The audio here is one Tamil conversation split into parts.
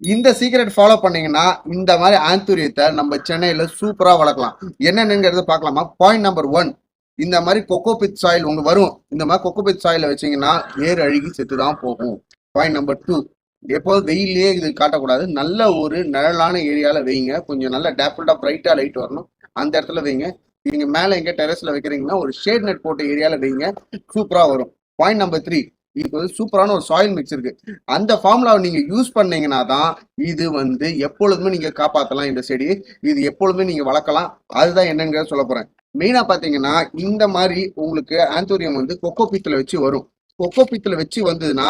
இந்த சீக்ரெட் ஃபாலோ பண்ணீங்கன்னா இந்த மாதிரி ஆந்தூரியத்தை நம்ம சென்னையில சூப்பரா வளர்க்கலாம். என்னென்னங்கிறத பார்க்கலாமா? பாயிண்ட் நம்பர் ஒன் இந்த மாதிரி கொக்கோபித் சாயில் உங்க வரும். இந்த மாதிரி கொக்கோபித் சாயில வச்சீங்கன்னா ஏர் அழுகி செத்து தான் போகும். பாயிண்ட் நம்பர் டூ எப்போதும் வெயிலே இது காட்டக்கூடாது. நல்ல ஒரு நிழலான ஏரியால வைங்க. கொஞ்சம் நல்ல டேப்பிள்டா பிரைட்டா லைட் வரணும். அந்த இடத்துல வைங்க. நீங்க மேல எங்க டெரஸ்ல வைக்கிறீங்கன்னா ஒரு ஷேட் நெட் போட்ட ஏரியால வைங்க. சூப்பரா வரும். பாயிண்ட் நம்பர் த்ரீ இதுக்கு வந்து சூப்பரான ஒரு சாயில் மிக்ஸ் இருக்கு. அந்த ஃபார்முலாவை நீங்க யூஸ் பண்ணீங்கன்னா தான் இது வந்து எப்பொழுதுமே நீங்க காப்பாத்தலாம் இந்த செடி. இது எப்பொழுதுமே நீங்க வளர்க்கலாம். அதுதான் என்னங்கிறத சொல்ல போறேன். மெயினா பாத்தீங்கன்னா இந்த மாதிரி உங்களுக்கு ஆந்தோரியம் வந்து கொக்கோ பீத்துல வச்சு வரும். கொக்கோ பீத்துல வச்சு வந்ததுன்னா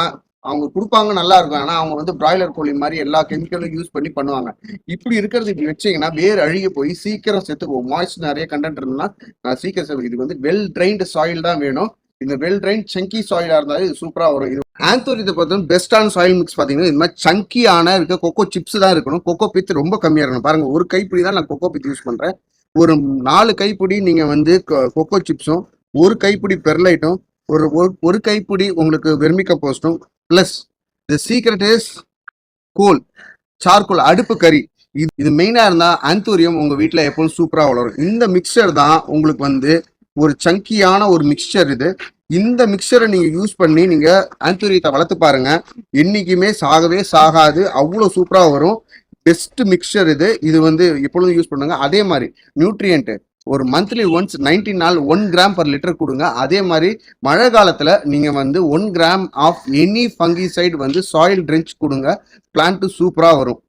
அவங்க கொடுப்பாங்க நல்லா இருக்கும். ஆனா அவங்க வந்து பிராய்லர் கோழி மாதிரி எல்லா கெமிக்கலும் யூஸ் பண்ணி பண்ணுவாங்க. இப்படி இருக்கிறது இப்படி வச்சீங்கன்னா வேர் அழுகி போய் சீக்கிரம் செத்து போகும். மாய்ஸ் நிறைய கண்டென்ட் இருந்ததுன்னா நான் சீக்கிரம் செத்து இது வந்து வெல் ட்ரைன்டு சாயில் தான் வேணும். இந்த வெல் ட்ரைன் சங்கி சாயிலா இருந்தாலும் இது சூப்பரா வரும். இது ஆந்தோரியத்தை பொறுத்த பெஸ்டான சாயில் மிக்ஸ் பாத்தீங்கன்னா இந்த மாதிரி சங்கியான இருக்க கொக்கோ சிப்ஸ் தான் இருக்கணும். கொக்கோ பித் ரொம்ப கம்மியா இருக்கணும். பாருங்க ஒரு கைப்பிடி தான் நான் கொக்கோ பித் யூஸ் பண்றேன். ஒரு நாலு கைப்பிடி நீங்க வந்து கொக்கோ சிப்ஸும் ஒரு கைப்பிடி பெர்லைட்டும் ஒரு ஒரு- ஒரு கைப்பிடி உங்களுக்கு வெர்மிக்க போஸ்டும் plus the secret is coal charcoal அடுப்பு கறி. இது இது மெயினா இருந்தா ஆந்தூரியம் உங்க வீட்டில் எப்பவும் சூப்பரா வளரும். இந்த மிக்சர் தான் உங்களுக்கு வந்து ஒரு சங்கியான ஒரு மிக்சர் இது. இந்த மிக்சரை நீங்கள் யூஸ் பண்ணி நீங்கள் ஆந்தூரியத்தை வளர்த்து பாருங்க. என்றைக்குமே சாகவே சாகாது. அவ்வளோ சூப்பராக வரும். பெஸ்ட் மிக்சர் இது. இது வந்து எப்பொழுதும் யூஸ் பண்ணுங்க. அதே மாதிரி நியூட்ரியன்ட்டு ஒரு மந்த்லி ஒன்ஸ் 90 நாள் ஒன் கிராம் பர் லிட்டர் கொடுங்க. அதே மாதிரி மழை காலத்தில் நீங்கள் வந்து one gram of any fungicide வந்து சாயில் ட்ரென்ச் கொடுங்க. பிளான்ட்டு சூப்பராக வரும்.